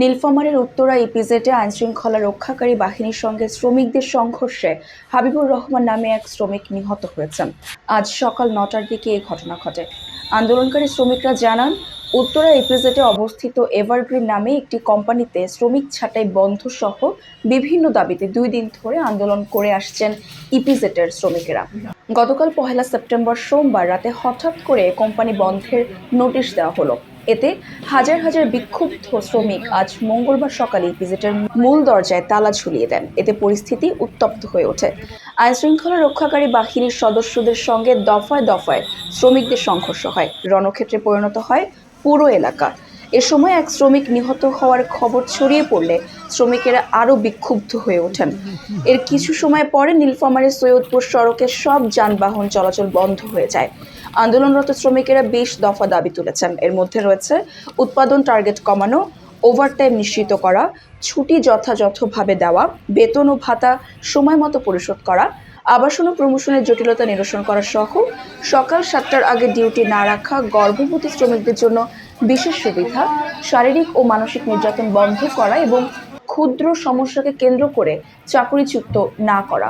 নীলফামারীর উত্তরা ইপিজেডে আইনশৃঙ্খলা রক্ষাকারী বাহিনীর সঙ্গে শ্রমিকদের সংঘর্ষে হাবিবুর রহমান নামে এক শ্রমিক নিহত হয়েছেন। আজ সকাল নটার দিকে এই ঘটনা ঘটে। আন্দোলনকারী শ্রমিকরা জানান, উত্তরা ইপিজেডে অবস্থিত এভারগ্রিন নামে একটি কোম্পানিতে শ্রমিক ছাঁটাই বন্ধ সহ বিভিন্ন দাবিতে দুই দিন ধরে আন্দোলন করে আসছেন ইপিজেটের শ্রমিকেরা। গতকাল পহেলা সেপ্টেম্বর সোমবার রাতে হঠাৎ করে কোম্পানি বন্ধের নোটিশ দেওয়া হলো। এতে হাজার হাজার বিক্ষুব্ধ শ্রমিক আজ মঙ্গলবার সকালে ভিজিটের মূল দরজায় তালা ঝুলিয়ে দেন। এতে পরিস্থিতি উত্তপ্ত হয়ে ওঠে। আইনশৃঙ্খলা রক্ষাকারী বাহিনীর সদস্যদের সঙ্গে দফায় দফায় শ্রমিকদের সংঘর্ষ হয়। রণক্ষেত্রে পরিণত হয় পুরো এলাকা। এ সময় এক শ্রমিক নিহত হওয়ার খবর ছড়িয়ে পড়লে শ্রমিকেরা আরও বিক্ষুব্ধ হয়ে ওঠেন। এর কিছু সময় পরে নীলফামারের সৈয়দপুর সড়কে সব যানবাহন চলাচল বন্ধ হয়ে যায়। আন্দোলনরত শ্রমিকেরা বেশ দফা দাবি তুলেছেন। এর মধ্যে রয়েছে, উৎপাদন টার্গেট কমানো ওভারটাইম নিশ্চিত করা, ছুটি যথাযথভাবে দেওয়া, বেতন ও ভাতা সময় মতো পরিশোধ করা, আবাসন ও প্রমোশনের জটিলতা নিরসন করা সহ সকাল সাতটার আগে ডিউটি না রাখা, গর্ভবতী শ্রমিকদের জন্য বিশেষ সুবিধা, শারীরিক ও মানসিক নির্যাতন বন্ধ করা এবং ক্ষুদ্র সমস্যাকে কেন্দ্র করে চাকরিচ্যুত না করা।